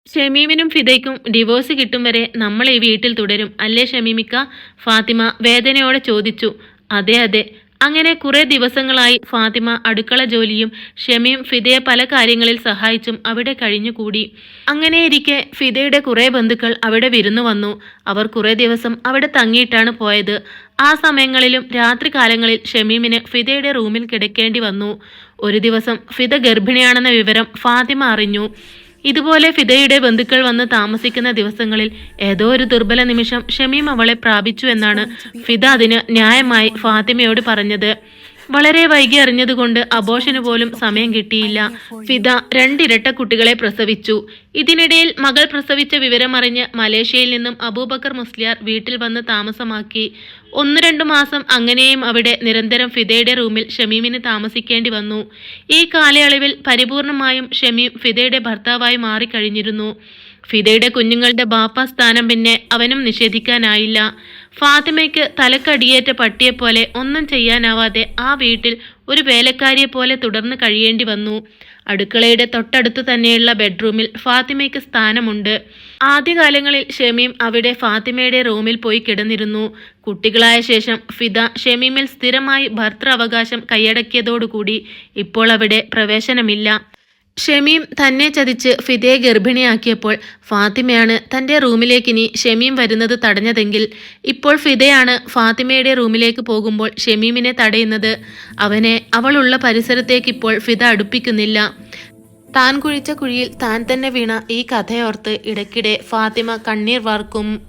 ഷമീമിനും ഫിദയ്ക്കും ഡിവോഴ്സ് കിട്ടും വരെ നമ്മൾ ഈ വീട്ടിൽ തുടരും. അല്ലേ ഷമീമിക്ക? ഫാത്തിമ വേദനയോടെ ചോദിച്ചു. അതെ അതെ. അങ്ങനെ കുറെ ദിവസങ്ങളായി ഫാത്തിമ അടുക്കള ജോലിയും ഷമിയും ഫിദയെ പല കാര്യങ്ങളിൽ സഹായിച്ചും അവിടെ കഴിഞ്ഞുകൂടി. അങ്ങനെയിരിക്കെ ഫിദയുടെ കുറെ ബന്ധുക്കൾ അവിടെ വിരുന്നു വന്നു. അവർ കുറെ ദിവസം അവിടെ തങ്ങിയിട്ടാണ് പോയത്. ആ സമയങ്ങളിലും രാത്രികാലങ്ങളിൽ ഷമീമിന് ഫിദയുടെ റൂമിൽ കിടക്കേണ്ടി വന്നു. ഒരു ദിവസം ഫിദ ഗർഭിണിയാണെന്ന വിവരം ഫാത്തിമ അറിഞ്ഞു. ഇതുപോലെ ഫിദയുടെ ബന്ധുക്കൾ വന്ന് താമസിക്കുന്ന ദിവസങ്ങളിൽ ഏതോ ഒരു ദുർബല നിമിഷം ഷമീം അവളെ പ്രാപിച്ചു എന്നാണ് ഫിദ അതിന് ന്യായമായി ഫാത്തിമയോട് പറഞ്ഞത്. വളരെ വൈകി അറിഞ്ഞതുകൊണ്ട് അബോഷന് പോലും സമയം കിട്ടിയില്ല. ഫിദ രണ്ടിരട്ട കുട്ടികളെ പ്രസവിച്ചു. ഇതിനിടയിൽ മകൾ പ്രസവിച്ച വിവരമറിഞ്ഞ് മലേഷ്യയിൽ നിന്നും അബൂബക്കർ മുസ്ലിയാർ വീട്ടിൽ വന്ന് താമസമാക്കി. ഒന്ന് രണ്ടു മാസം അങ്ങനെയും അവിടെ നിരന്തരം ഫിദയുടെ റൂമിൽ ഷമീമിന് താമസിക്കേണ്ടി വന്നു. ഈ കാലയളവിൽ പരിപൂർണമായും ഷമീം ഫിദയുടെ ഭർത്താവായി മാറിക്കഴിഞ്ഞിരുന്നു. ഫിദയുടെ കുഞ്ഞുങ്ങളുടെ ബാപ്പ സ്ഥാനം പിന്നെ അവനും നിഷേധിക്കാനായില്ല. ഫാത്തിമയ്ക്ക് തലക്കടിയേറ്റ പട്ടിയെപ്പോലെ ഒന്നും ചെയ്യാനാവാതെ ആ വീട്ടിൽ ഒരു വേലക്കാരിയെ പോലെ തുടർന്ന് കഴിയേണ്ടി വന്നു. അടുക്കളയുടെ തൊട്ടടുത്ത് തന്നെയുള്ള ബെഡ്റൂമിൽ ഫാത്തിമയ്ക്ക് സ്ഥാനമുണ്ട്. ആദ്യകാലങ്ങളിൽ ഷമീം അവിടെ ഫാത്തിമയുടെ റൂമിൽ പോയി കിടന്നിരുന്നു. കുട്ടികളായ ശേഷം ഫിദ ഷമീമിൽ സ്ഥിരമായി ഭർത്തൃ അവകാശം കൈയടക്കിയതോടുകൂടി ഇപ്പോൾ അവിടെ പ്രവേശനമില്ല. ഷമീം തന്നെ ചതിച്ച് ഫിദയെ ഗർഭിണിയാക്കിയപ്പോൾ ഫാത്തിമയാണ് തന്റെ റൂമിലേക്ക് ഇനി ഷമീം വരുന്നത് തടഞ്ഞതെങ്കിൽ ഇപ്പോൾ ഫിദയാണ് ഫാത്തിമയുടെ റൂമിലേക്ക് പോകുമ്പോൾ ഷമീമിനെ തടയുന്നത്. അവനെ അവളുള്ള പരിസരത്തേക്ക് ഇപ്പോൾ ഫിദ അടുപ്പിക്കുന്നില്ല. താൻ കുഴിച്ച കുഴിയിൽ താൻ തന്നെ വീണ ഈ കഥയോർത്ത് ഇടയ്ക്കിടെ ഫാത്തിമ കണ്ണീർ വാർക്കും.